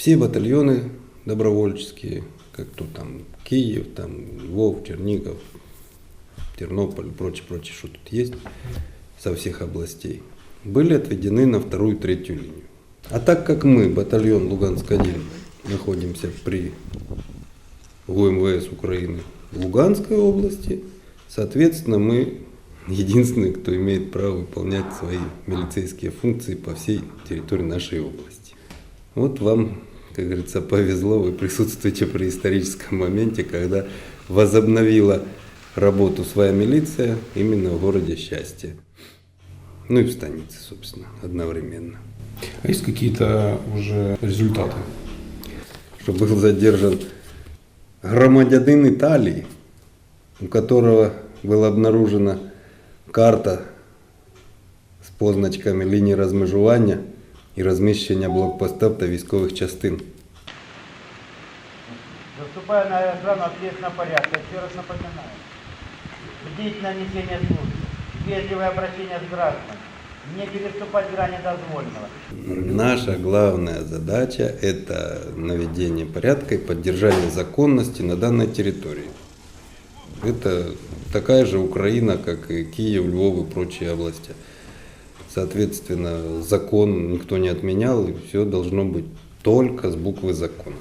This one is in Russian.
Все батальоны добровольческие, как то там Киев, там Львов, Чернигов, Тернополь и прочее, прочее, что тут есть, со всех областей, были отведены на вторую, третью линию. А так как мы, батальон Луганск-1, находимся при УМВС Украины в Луганской области, соответственно, мы единственные, кто имеет право выполнять свои милицейские функции по всей территории нашей области. Вот вам, как говорится, повезло, вы присутствуете при историческом моменте, когда возобновила работу своя милиция именно в городе Счастье. Ну и в станице, собственно, одновременно. А есть какие-то уже результаты? что был задержан громадянин Италии, у которого была обнаружена карта з позначками лінії розмежування і розміщення блокпостів та військових частин. Заступая на охрану общественного порядка, еще раз напоминаю. Бдительное несение службы, вежливое обращение с гражданами, не переступать грани дозволенного. Наша главная задача – это наведение порядка и поддержание законности на данной территории. Это такая же Украина, как и Киев, Львов и прочие области. Соответственно, закон никто не отменял, и все должно быть только с буквы закона.